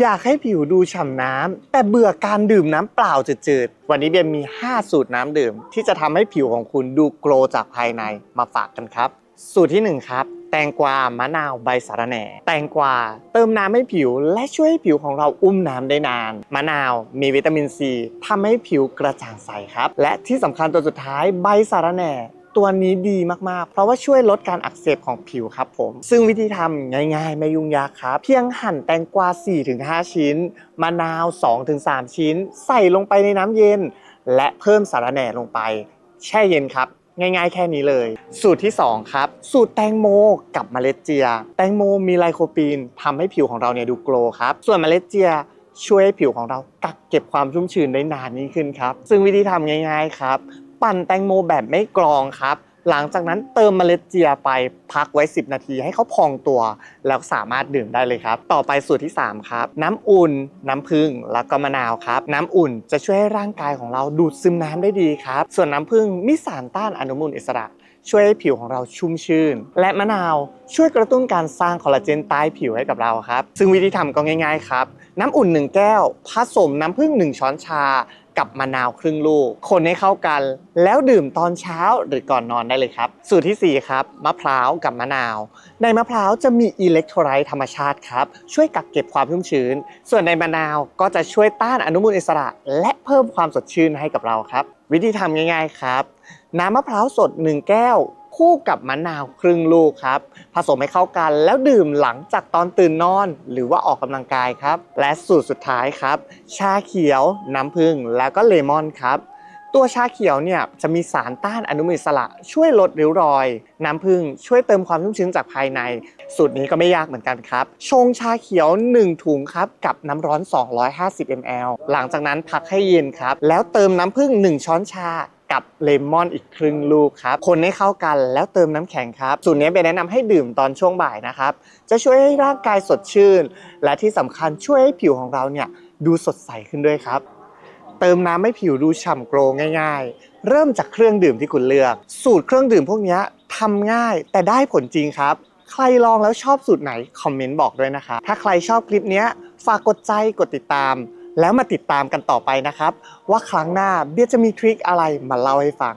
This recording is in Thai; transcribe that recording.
อยากให้ผิวดูฉ่ำน้ำ แต่เบื่อการดื่มน้ำเปล่าจืดๆ วันนี้เบียร์มี 5 สูตรน้ำดื่ม ที่จะทำให้ผิวของคุณดูโกลจากภายในมาฝากกันครับ สูตรที่ 1 ครับ แตงกวามะนาวใบสาระแหน่ แตงกวาเติมน้ำให้ผิว และช่วยให้ผิวของเราอุ้มน้ำได้นาน มะนาวมีวิตามินซีทำให้ผิวกระจ่างใสครับ และที่สำคัญตัวสุดท้ายใบสาระแหน่ ตัวนี้ดีมากๆ เพราะว่าช่วยลดการอักเสบของผิวครับผม ซึ่งวิธีทำง่ายๆ ไม่ยุ่งยากครับ เพียงหั่นแตงกวา 4-5 ชิ้น มะนาว 2-3 ชิ้น ใส่ลงไปในน้ำเย็น และเพิ่มสาระแหน่ลงไป แช่เย็นครับง่ายๆ แค่นี้เลย สูตรที่ 2 ครับ สูตรแตงโมกับเมล็ดเจีย แตงโมมีไลโคปีนทำให้ผิวของเราเนี่ยดูโกลว์ครับ ส่วนเมล็ดเจียช่วยให้ผิวของเรากักเก็บความชุ่มชื้นได้นานยิ่งขึ้นครับ ซึ่งวิธีทำง่าย ๆ ครับ ปั่นแตงโมแบบไม่กรองครับ หลังจากนั้นเติมเมล็ดเจียไปพักไว้ 10 นาทีให้เขาพองตัว แล้วสามารถดื่มได้เลยครับ ต่อไปสูตรที่ 3 ครับ น้ำอุ่น น้ำผึ้งแล้วก็มะนาวครับ น้ำอุ่นจะช่วยให้ร่างกายของเราดูดซึมน้ำได้ดีครับ ส่วนน้ำผึ้งมีสารต้านอนุมูลอิสระ ช่วยให้ผิวของเราชุ่มชื่น และมะนาวช่วยกระตุ้นการสร้างคอลลาเจนใต้ผิวให้กับเราครับ ซึ่งวิธีทำก็ง่ายๆครับ น้ำอุ่น 1 แก้ว ผสมน้ำผึ้ง1ช้อนชา กับมะนาวครึ่งลูก คนให้เข้ากัน แล้วดื่มตอนเช้าหรือก่อนนอนได้เลยครับ สูตรทีสี่4 ครับ มะพร้าวกับมะนาว ในมะพร้าวจะมีอิเล็กโทรไลต์ธรรมชาติครับ ช่วยกักเก็บความชุ่มชื้น ส่วนในมะนาวก็จะช่วยต้านอนุมูลอิสระ และเพิ่มความสดชื่นให้กับเราครับ วิธีทำง่าย ๆ ครับ น้ำมะพร้าวสด 1 แก้ว คู่กับมะนาวครึ่งลูกครับ ผสมให้เข้ากันแล้วดื่มหลังจากตอนตื่นนอน หรือว่าออกกำลังกายครับ และสูตรสุดท้ายครับ ชาเขียว น้ำผึ้งแล้วก็เลมอนครับตัวชาเขียวเนี่ยจะมีสารต้านอนุมูลอิสระ ช่วยลดริ้วรอย น้ำผึ้งช่วยเติมความชุ่มชื้นจากภายใน สูตรนี้ก็ไม่ยากเหมือนกันครับ ชงชาเขียว 1 ถุงครับกับน้ำร้อน 250 ml หลังจากนั้นพักให้เย็นครับ แล้วเติมน้ำผึ้ง1 ช้อนชา กับเลมอนอีกครึ่งลูกครับ คนให้เข้ากันแล้วเติมน้ำแข็งครับ สูตรนี้เป็นแนะนำให้ดื่มตอนช่วงบ่ายนะครับ จะช่วยให้ร่างกายสดชื่น และที่สำคัญช่วยให้ผิวของเราเนี่ยดูสดใสขึ้นด้วยครับ เติมน้ำให้ผิวดูฉ่ำโกลว์ง่าย ๆ เริ่มจากเครื่องดื่มที่คุณเลือก สูตรเครื่องดื่มพวกนี้ทำง่ายแต่ได้ผลจริงครับใครลองแล้วชอบสูตรไหน คอมเมนต์บอกด้วยนะคะ ถ้าใครชอบคลิปนี้ฝากกดใจกดติดตาม แล้วมาติดตามกันต่อไปนะครับ ว่าครั้งหน้าเบียร์จะมีทริคอะไรมาเล่าให้ฟัง